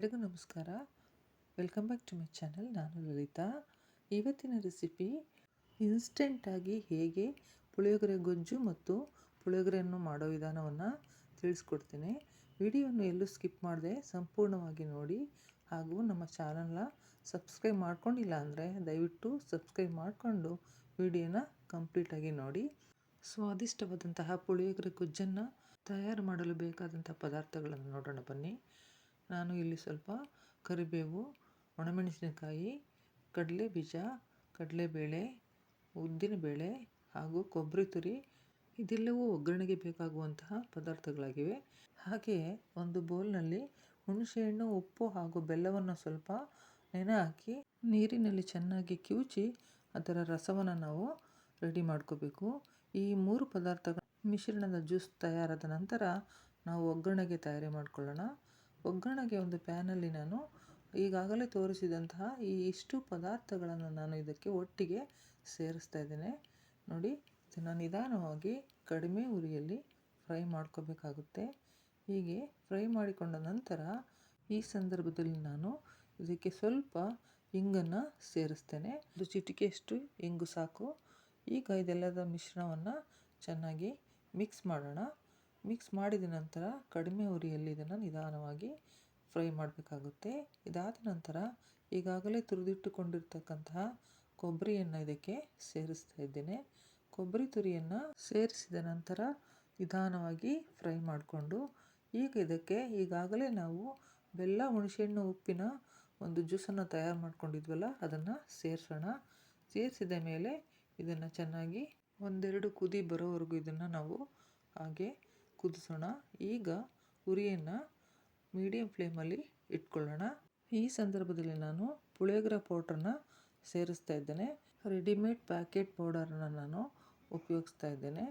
ಎಲ್ಲರಿಗೂ ನಮಸ್ಕಾರ. Welcome back to my channel. ನಾನು ಲಲಿತಾ. ಇವತ್ತಿನ ರೆಸಿಪಿ ಇನ್ಸ್ಟೆಂಟಾಗಿ ಹೇಗೆ ಪುಳಿಯೋಗರೆ ಗೊಜ್ಜು ಮತ್ತು ಪುಳಿಯೋಗರೆಯನ್ನು ಮಾಡೋ ವಿಧಾನವನ್ನು ತಿಳಿಸ್ಕೊಡ್ತೀನಿ. ವಿಡಿಯೋವನ್ನು ಎಲ್ಲೂ ಸ್ಕಿಪ್ ಮಾಡದೆ ಸಂಪೂರ್ಣವಾಗಿ ನೋಡಿ. ಹಾಗೂ ನಮ್ಮ ಚಾನಲ್ನ ಸಬ್ಸ್ಕ್ರೈಬ್ ಮಾಡ್ಕೊಂಡಿಲ್ಲ ಅಂದರೆ ದಯವಿಟ್ಟು ಸಬ್ಸ್ಕ್ರೈಬ್ ಮಾಡಿಕೊಂಡು ವಿಡಿಯೋನ ಕಂಪ್ಲೀಟಾಗಿ ನೋಡಿ. ಸ್ವಾದಿಷ್ಟವಾದಂತಹ ಪುಳಿಯೋಗರೆ ಗೊಜ್ಜನ್ನು ತಯಾರು ಮಾಡಲು ಬೇಕಾದಂಥ ಪದಾರ್ಥಗಳನ್ನು ನೋಡೋಣ ಬನ್ನಿ. ನಾನು ಇಲ್ಲಿ ಸ್ವಲ್ಪ ಕರಿಬೇವು, ಒಣಮೆಣಸಿನಕಾಯಿ, ಕಡಲೆ ಬೀಜ, ಕಡಲೆಬೇಳೆ, ಉದ್ದಿನಬೇಳೆ ಹಾಗೂ ಕೊಬ್ಬರಿ ತುರಿ ಇದೆಲ್ಲವೂ ಒಗ್ಗರಣೆಗೆ ಬೇಕಾಗುವಂತಹ ಪದಾರ್ಥಗಳಾಗಿವೆ. ಹಾಗೆಯೇ ಒಂದು ಬೌಲ್ನಲ್ಲಿ ಹುಣಸೆಹಣ್ಣು, ಉಪ್ಪು ಹಾಗೂ ಬೆಲ್ಲವನ್ನು ಸ್ವಲ್ಪ ನೆನೆ ಹಾಕಿ ನೀರಿನಲ್ಲಿ ಚೆನ್ನಾಗಿ ಕಿವುಚಿ ಅದರ ರಸವನ್ನು ನಾವು ರೆಡಿ ಮಾಡ್ಕೋಬೇಕು. ಈ ಮೂರು ಪದಾರ್ಥಗಳ ಮಿಶ್ರಣದ ಜ್ಯೂಸ್ ತಯಾರಾದ ನಂತರ ನಾವು ಒಗ್ಗರಣೆಗೆ ತಯಾರಿ ಮಾಡ್ಕೊಳ್ಳೋಣ. ಒಗ್ಗರಣೆಗೆ ಒಂದು ಪ್ಯಾನಲ್ಲಿ ನಾನು ಈಗಾಗಲೇ ತೋರಿಸಿದಂತಹ ಈ ಇಷ್ಟು ಪದಾರ್ಥಗಳನ್ನು ನಾನು ಇದಕ್ಕೆ ಒಟ್ಟಿಗೆ ಸೇರಿಸ್ತಾ ಇದ್ದೇನೆ. ನೋಡಿ ಇದನ್ನು ನಿಧಾನವಾಗಿ ಕಡಿಮೆ ಉರಿಯಲ್ಲಿ ಫ್ರೈ ಮಾಡ್ಕೋಬೇಕಾಗುತ್ತೆ. ಹೀಗೆ ಫ್ರೈ ಮಾಡಿಕೊಂಡ ನಂತರ ಈ ಸಂದರ್ಭದಲ್ಲಿ ನಾನು ಇದಕ್ಕೆ ಸ್ವಲ್ಪ ಇಂಗನ್ನು ಸೇರಿಸ್ತೇನೆ. ಒಂದು ಚಿಟಿಕೆಯಷ್ಟು ಇಂಗು ಸಾಕು. ಈಗ ಇದೆಲ್ಲದ ಮಿಶ್ರಣವನ್ನು ಚೆನ್ನಾಗಿ ಮಿಕ್ಸ್ ಮಾಡೋಣ. ಮಿಕ್ಸ್ ಮಾಡಿದ ನಂತರ ಕಡಿಮೆ ಉರಿಯಲ್ಲಿ ಇದನ್ನು ನಿಧಾನವಾಗಿ ಫ್ರೈ ಮಾಡಬೇಕಾಗುತ್ತೆ. ಇದಾದ ನಂತರ ಈಗಾಗಲೇ ತುರಿದಿಟ್ಟುಕೊಂಡಿರ್ತಕ್ಕಂತಹ ಕೊಬ್ಬರಿಯನ್ನು ಇದಕ್ಕೆ ಸೇರಿಸ್ತಾ ಇದ್ದೇನೆ. ಕೊಬ್ಬರಿ ತುರಿಯನ್ನು ಸೇರಿಸಿದ ನಂತರ ನಿಧಾನವಾಗಿ ಫ್ರೈ ಮಾಡಿಕೊಂಡು, ಈಗ ಇದಕ್ಕೆ ಈಗಾಗಲೇ ನಾವು ಬೆಲ್ಲ, ಹುಣಸೆಹಣ್ಣು, ಉಪ್ಪಿನ ಒಂದು ಜ್ಯೂಸನ್ನು ತಯಾರು ಮಾಡ್ಕೊಂಡಿದ್ವಲ್ಲ, ಅದನ್ನು ಸೇರಿಸೋಣ. ಸೇರಿಸಿದ ಮೇಲೆ ಇದನ್ನು ಚೆನ್ನಾಗಿ ಒಂದೆರಡು ಕುದಿ ಬರೋವರೆಗೂ ಇದನ್ನು ನಾವು ಹಾಗೆ ಕುದಿಸೋಣ. ಈಗ ಉರಿಯನ್ನು ಮೀಡಿಯಂ ಫ್ಲೇಮಲ್ಲಿ ಇಟ್ಕೊಳ್ಳೋಣ. ಈ ಸಂದರ್ಭದಲ್ಲಿ ನಾನು ಪುಳಿಯೋಗರೆ ಪೌಡ್ರನ್ನ ಸೇರಿಸ್ತಾ ಇದ್ದೇನೆ. ರೆಡಿಮೇಡ್ ಪ್ಯಾಕೆಟ್ ಪೌಡರನ್ನು ನಾನು ಉಪಯೋಗಿಸ್ತಾ ಇದ್ದೇನೆ.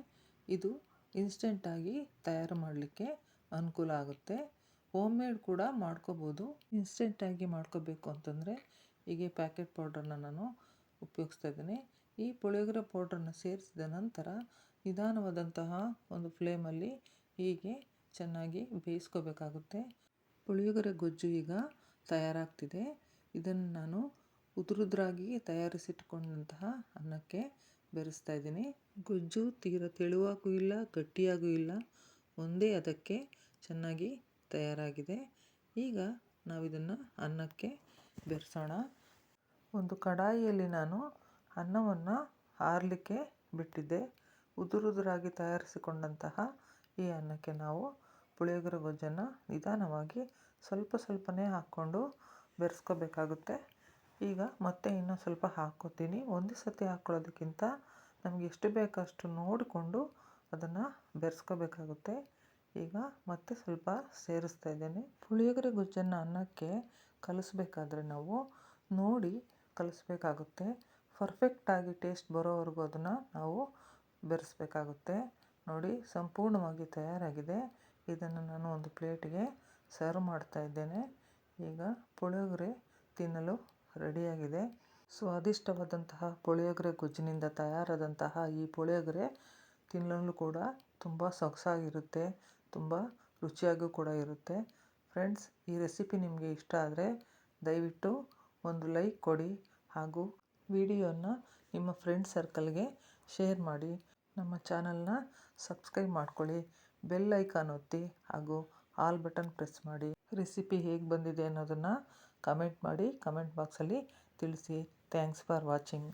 ಇದು ಇನ್ಸ್ಟೆಂಟಾಗಿ ತಯಾರು ಮಾಡಲಿಕ್ಕೆ ಅನುಕೂಲ ಆಗುತ್ತೆ. ಹೋಮ್ ಮೇಡ್ ಕೂಡ ಮಾಡ್ಕೋಬೋದು. ಇನ್ಸ್ಟೆಂಟಾಗಿ ಮಾಡ್ಕೋಬೇಕು ಅಂತಂದರೆ ಹೀಗೆ ಪ್ಯಾಕೆಟ್ ಪೌಡ್ರನ್ನ ನಾನು ಉಪಯೋಗಿಸ್ತಾ ಇದ್ದೇನೆ. ಈ ಪುಳಿಯೋಗರೆ ಪೌಡ್ರನ್ನ ಸೇರಿಸಿದ ನಂತರ ನಿಧಾನವಾದಂತಹ ಒಂದು ಫ್ಲೇಮಲ್ಲಿ ಹೀಗೆ ಚೆನ್ನಾಗಿ ಬೇಯಿಸ್ಕೋಬೇಕಾಗುತ್ತೆ. ಪುಳಿಯೋಗರೆ ಗೊಜ್ಜು ಈಗ ತಯಾರಾಗ್ತಿದೆ. ಇದನ್ನು ನಾನು ಉದುರುದ್ರಾಗಿ ತಯಾರಿಸಿಟ್ಕೊಂಡಂತಹ ಅನ್ನಕ್ಕೆ ಬೆರೆಸ್ತಾ ಇದ್ದೀನಿ. ಗೊಜ್ಜು ತೀರ ತೆಳುವಾಗೂ ಇಲ್ಲ, ಗಟ್ಟಿಯಾಗೂ ಇಲ್ಲ. ಒಂದೇ ಅದಕ್ಕೆ ಚೆನ್ನಾಗಿ ತಯಾರಾಗಿದೆ. ಈಗ ನಾವು ಇದನ್ನು ಅನ್ನಕ್ಕೆ ಬೆರೆಸೋಣ. ಒಂದು ಕಡಾಯಿಯಲ್ಲಿ ನಾನು ಅನ್ನವನ್ನು ಆರಲಿಕ್ಕೆ ಬಿಟ್ಟಿದ್ದೆ. ಉದುರುದುರಾಗಿ ತಯಾರಿಸಿಕೊಂಡಂತಹ ಈ ಅನ್ನಕ್ಕೆ ನಾವು ಪುಳಿಯೋಗರೆ ಗೊಜ್ಜನ್ನು ನಿಧಾನವಾಗಿ ಸ್ವಲ್ಪ ಸ್ವಲ್ಪನೇ ಹಾಕ್ಕೊಂಡು ಬೆರೆಸ್ಕೋಬೇಕಾಗುತ್ತೆ. ಈಗ ಮತ್ತೆ ಇನ್ನೂ ಸ್ವಲ್ಪ ಹಾಕ್ಕೋತೀನಿ. ಒಂದೇ ಸತಿ ಹಾಕ್ಕೊಳ್ಳೋದಕ್ಕಿಂತ ನಮಗೆ ಎಷ್ಟು ಬೇಕಷ್ಟು ನೋಡಿಕೊಂಡು ಅದನ್ನು ಬೆರೆಸ್ಕೋಬೇಕಾಗುತ್ತೆ. ಈಗ ಮತ್ತೆ ಸ್ವಲ್ಪ ಸೇರಿಸ್ತಾ ಇದ್ದೇನೆ. ಪುಳಿಯೋಗರೆ ಗೊಜ್ಜನ್ನು ಅನ್ನಕ್ಕೆ ಕಲಿಸ್ಬೇಕಾದ್ರೆ ನಾವು ನೋಡಿ ಕಲಿಸ್ಬೇಕಾಗುತ್ತೆ. ಪರ್ಫೆಕ್ಟಾಗಿ ಟೇಸ್ಟ್ ಬರೋವರೆಗೂ ಅದನ್ನು ನಾವು ಬೆರೆಸ್ಬೇಕಾಗುತ್ತೆ. ನೋಡಿ, ಸಂಪೂರ್ಣವಾಗಿ ತಯಾರಾಗಿದೆ. ಇದನ್ನು ನಾನು ಒಂದು ಪ್ಲೇಟಿಗೆ ಸರ್ವ್ ಮಾಡ್ತಾ ಇದ್ದೇನೆ. ಈಗ ಪುಳಿಯೋಗರೆ ತಿನ್ನಲು ರೆಡಿಯಾಗಿದೆ. ಸ್ವಾದಿಷ್ಟವಾದಂತಹ ಪುಳಿಯೋಗರೆ ಗೊಜ್ಜಿನಿಂದ ತಯಾರಾದಂತಹ ಈ ಪುಳಿಯೋಗರೆ ತಿನ್ನಲು ಕೂಡ ತುಂಬ ಸೊಗಸಾಗಿರುತ್ತೆ, ತುಂಬ ರುಚಿಯಾಗೂ ಕೂಡ ಇರುತ್ತೆ. ಫ್ರೆಂಡ್ಸ್, ಈ ರೆಸಿಪಿ ನಿಮಗೆ ಇಷ್ಟ ಆದರೆ ದಯವಿಟ್ಟು ಒಂದು ಲೈಕ್ ಕೊಡಿ ಹಾಗೂ ವಿಡಿಯೋನ ನಿಮ್ಮ ಫ್ರೆಂಡ್ ಸರ್ಕಲ್ಗೆ ಶೇರ್ ಮಾಡಿ. ನಮ್ಮ ಚಾನಲ್ನ ಸಬ್ಸ್ಕ್ರೈಬ್ ಮಾಡ್ಕೊಳ್ಳಿ, ಬೆಲ್ ಐಕಾನ್ ಒತ್ತಿ ಹಾಗೂ ಆಲ್ ಬಟನ್ ಪ್ರೆಸ್ ಮಾಡಿ. ರೆಸಿಪಿ ಹೇಗೆ ಬಂದಿದೆ ಅನ್ನೋದನ್ನು ಕಮೆಂಟ್ ಮಾಡಿ, ಕಮೆಂಟ್ ಬಾಕ್ಸಲ್ಲಿ ತಿಳಿಸಿ. Thanks for watching.